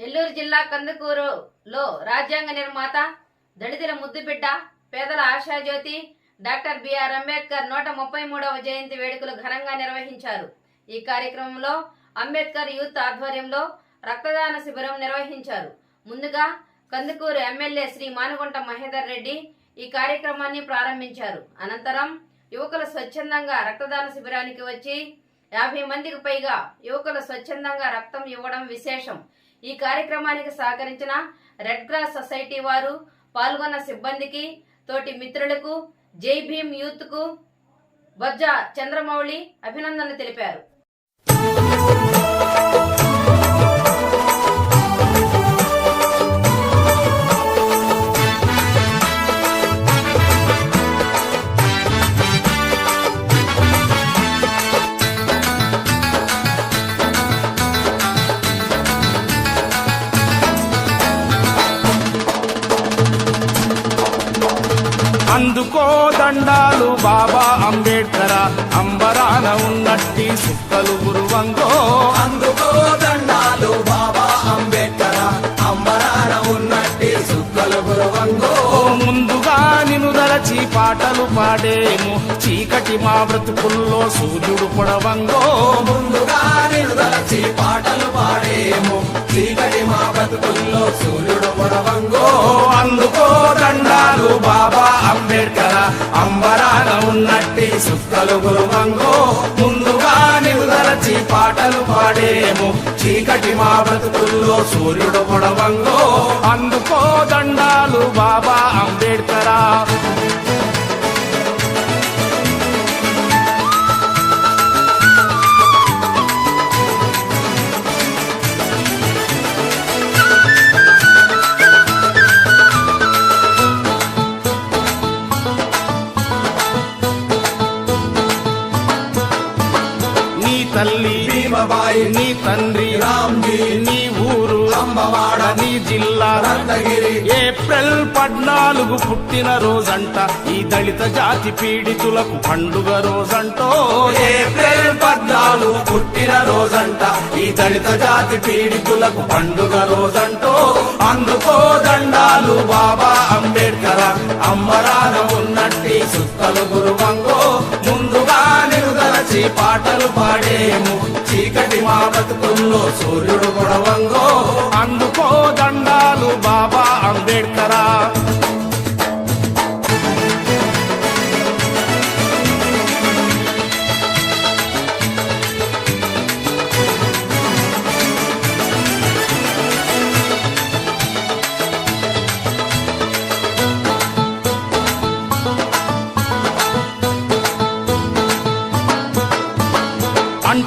నెల్లూరు జిల్లా కందుకూరులో రాజ్యాంగ నిర్మాత దళితుల ముద్దుబిడ్డ పేదల ఆశాజ్యోతి డాక్టర్ బిఆర్ అంబేద్కర్ నూట ముప్పై మూడవ జయంతి వేడుకలు ఘనంగా నిర్వహించారు. ఈ కార్యక్రమంలో అంబేద్కర్ యూత్ ఆధ్వర్యంలో రక్తదాన శిబిరం నిర్వహించారు. ముందుగా కందుకూరు ఎమ్మెల్యే శ్రీ మానుగుంట మహేదర్ రెడ్డి ఈ కార్యక్రమాన్ని ప్రారంభించారు. అనంతరం యువకులు స్వచ్ఛందంగా రక్తదాన శిబిరానికి వచ్చి యాభై మందికి పైగా యువకులు స్వచ్ఛందంగా రక్తం ఇవ్వడం విశేషం. ఈ కార్యక్రమానికి సహకరించిన రెడ్ క్రాస్ సొసైటీ వారు పాల్గొన్న సిబ్బందికి తోటి మిత్రులకు జై భీమ్ యూత్కు బొజ్జ చంద్రమౌళి అభినందనలు తెలిపారు. అందుకో దండాలు బాబా అంబేడ్కర అంబరాన ఉన్నట్టి సుక్కలు గురువంగో. అందుకో దండాలు బాబా అంబేద్కర అంబరాన ఉన్నట్టి సుక్కలు గురువంగో. ముందుగా నిన్ను దలచి పాటలు పాడేము చీకటి మా బ్రతుకుల్లో సూర్యుడు పొడవంగో. ముందుగా నిలుదలచి పాటలు పాడేము చీకటి మా బతుకుల్లో సూర్యుడు పొడవంగో. అంబేడ్కర అంబరాన ఉన్నట్టి సుక్కలు గురువంగో ముందుగా నిన్ను పాటలు పాడేము. చీకటి మా బ్రతుకుల్లో సూర్యుడు పొడవంగో. అందుకో దండాలు బాబా అంబేడ్కరా. తల్లి భీమబాయి నీ తండ్రి రామ్జీ నీ ఊరు అంబవాడ నీ జిల్లా రత్నగిరి ఏప్రిల్ పద్నాలుగు పుట్టిన రోజంట ఈ దళిత జాతి పీడితులకు పండుగ రోజంటో. ఏప్రిల్ పద్నాలుగు పుట్టిన రోజంట ఈ దళిత జాతి పీడితులకు పండుగ రోజంటో. అందుకో దండాలు బాబా అంబేడ్కర్ అంబరాన ఉన్నట్టి సుక్కలు గురువంగో. పాటలు పాడేము. చీకటి మా బతుకుల్లో సూర్యుడు పొడవంగో అందుకో దండాలు బాబా అంబేడ్కరా.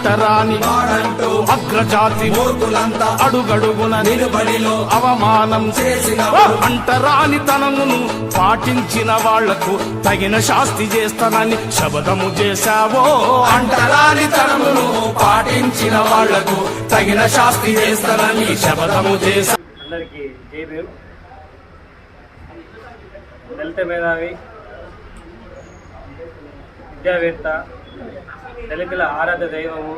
అంటరాని అగ్రజాతి మూర్ఖులంతా అడుగడుగున నిలుబడిలో అవమానం చేసిన అంటరాని తనమును పాటించిన వాళ్ళకు తగిన శాస్తి చేస్తానని శబదము చేశావో. అంటరాని తనమును పాటించిన వాళ్ళకు తగిన శాస్తి చేస్తానని శబదము చేశా అందరికీ దళిత మేధావి విద్యావేత్త తెలుగుల ఆరాధ దైవము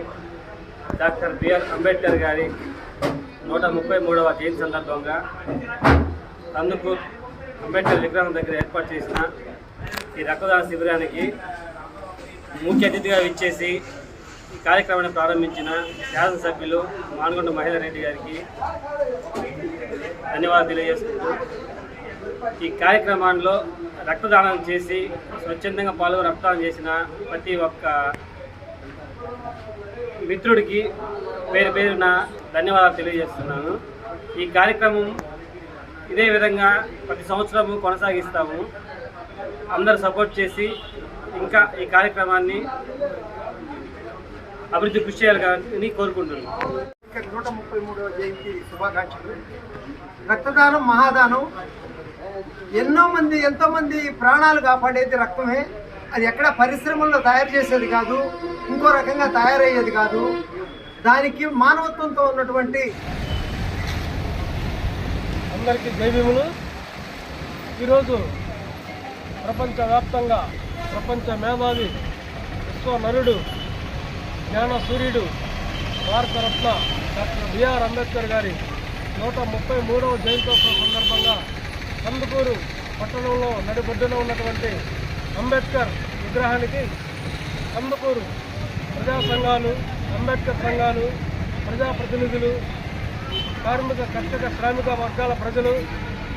డాక్టర్ బిఆర్ అంబేద్కర్ గారి నూట ముప్పై మూడవ జయంతి సందర్భంగా అందుకు అంబేద్కర్ విగ్రహం దగ్గర ఏర్పాటు చేసిన ఈ రక్తదాన శిబిరానికి ముఖ్య అతిథిగా ఇచ్చేసి ఈ కార్యక్రమాన్ని ప్రారంభించిన శాసనసభ్యులు మానగొండ మహేందర్ రెడ్డి గారికి ధన్యవాదాలు తెలియజేసుకుంటూ ఈ కార్యక్రమంలో రక్తదానం చేసి స్వచ్ఛందంగా పాల్గొని రక్తదానం చేసిన ప్రతి ఒక్క మిత్రుడికి పేరు పేరున ధన్యవాదాలు తెలియజేస్తున్నాను. ఈ కార్యక్రమం ఇదే విధంగా ప్రతి సంవత్సరము కొనసాగిస్తాము. అందరు సపోర్ట్ చేసి ఇంకా ఈ కార్యక్రమాన్ని అభివృద్ధి కృషి చేయాలని కోరుకుంటున్నాను. నూట ముప్పై మూడవ జయంతి శుభాకాంక్షలు. రక్తదానం మహాదానం ఎన్నో మంది ఎంతో మంది ప్రాణాలు కాపాడేది రక్తమే. అది ఎక్కడ పరిశ్రమల్లో తయారు చేసేది కాదు ఇంకో రకంగా తయారయ్యేది కాదు. దానికి మానవత్వంతో ఉన్నటువంటి అందరికీ జైభీములు ఈరోజు ప్రపంచవ్యాప్తంగా ప్రపంచ మేధావి విశ్వ నరుడు జ్ఞాన సూర్యుడు భారతరత్న డాక్టర్ బిఆర్ అంబేద్కర్ గారి నూట ముప్పై మూడవ జయంతోత్సవం సందర్భంగా చిత్తూరు పట్టణంలో నడిబొడ్డున ఉన్నటువంటి అంబేద్కర్ విగ్రహానికి కందుకూరు ప్రజా సంఘాలు అంబేద్కర్ సంఘాలు ప్రజాప్రతినిధులు కార్మిక కర్షక శ్రామిక వర్గాల ప్రజలు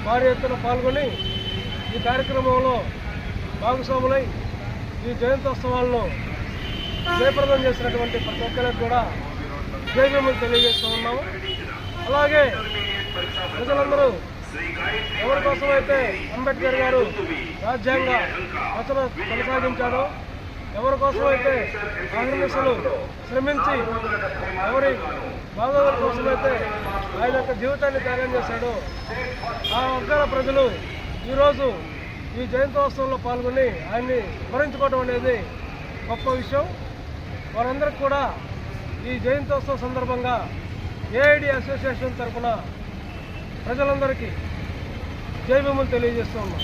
భారీ ఎత్తున పాల్గొని ఈ కార్యక్రమంలో భాగస్వాములై ఈ జయంతోత్సవాల్లో జయప్రదం చేసినటువంటి ప్రతి ఒక్కరికి కూడా జయభీములు తెలియజేస్తూ ఉన్నాము. అలాగే ప్రజలందరూ ఎవరి కోసం అయితే అంబేద్కర్ గారు రాజ్యాంగ రచన కొనసాగించాడో ఎవరి కోసం అయితే కాంగ్రెస్లు శ్రమించి ఎవరి బాధల కోసమైతే ఆయన యొక్క జీవితాన్ని త్యాగం చేశాడో ఆ వర్గాల ప్రజలు ఈరోజు ఈ జయంతోత్సవంలో పాల్గొని ఆయన్ని స్మరించుకోవడం అనేది గొప్ప విషయం. వారందరికీ కూడా ఈ జయంతోత్సవం సందర్భంగా ఏఐడి అసోసియేషన్ తరఫున ప్రజలందరికీ జై భీములు తెలియజేస్తూ ఉన్నాం.